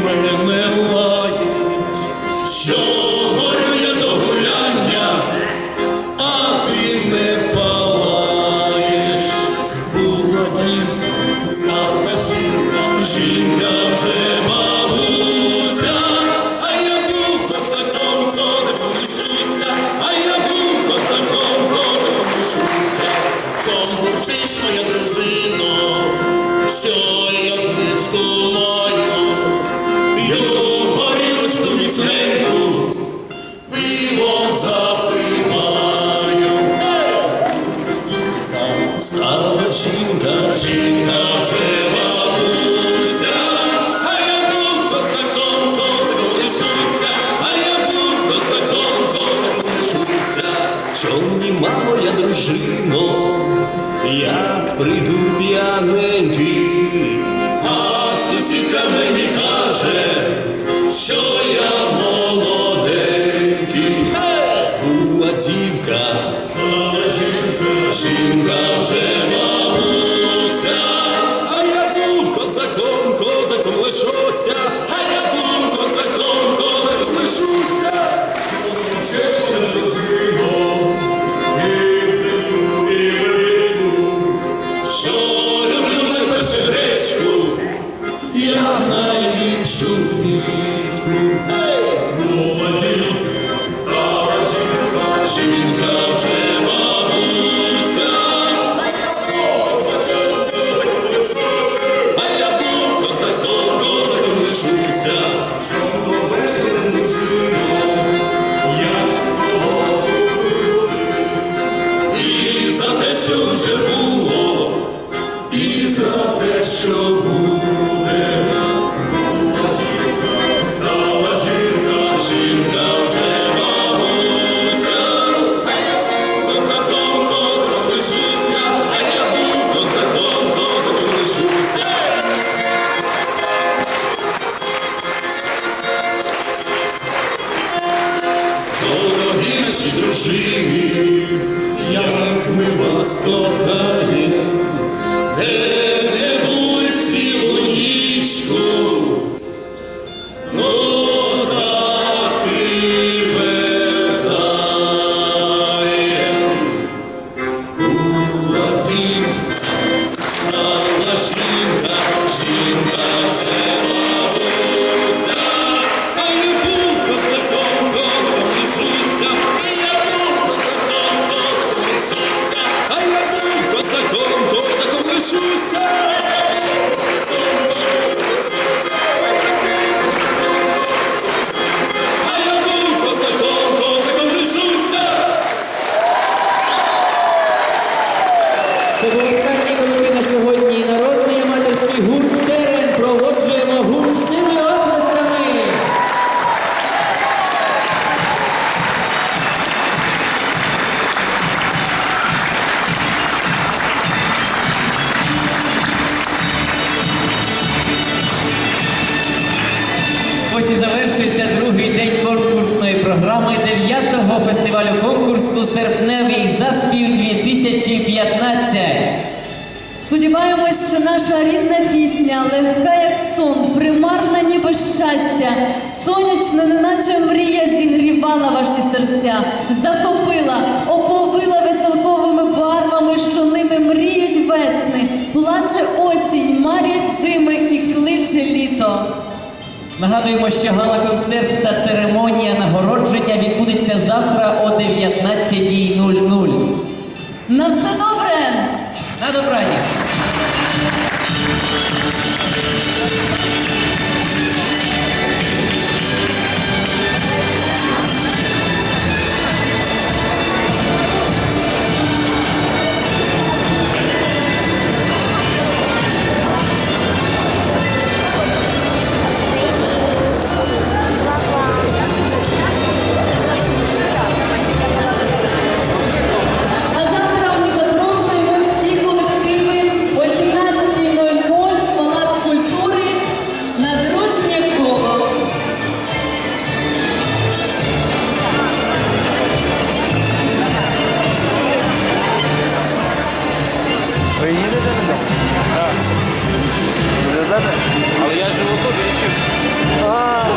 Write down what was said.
somewhere in the Стала жінка, жінка вже бабуся, а я був козаком, козаком лишуся, а я був козаком, козаком лишуся. Чом ні, мамо, дружино, як прийду п'яненький. нашій дружині, як ми вас кохаємо. Anderson! 162-й день конкурсної програми 9-го фестивалю конкурсу Серпневий заспів 2015. Сподіваємось, що наша рідна пісня легка, як сон, примарна, ніби щастя, сонячна, неначе мрія, зігрівала ваші серця, захопила, оповила веселковими барвами, що ними мріють весни, плаче осінь, марять зими і кличе літо. Нагадуємо, що гала-концерт та церемонія нагородження відбудеться завтра о 19. Вы едете туда? Да. Вы едете? А я живу тут, я чист. А,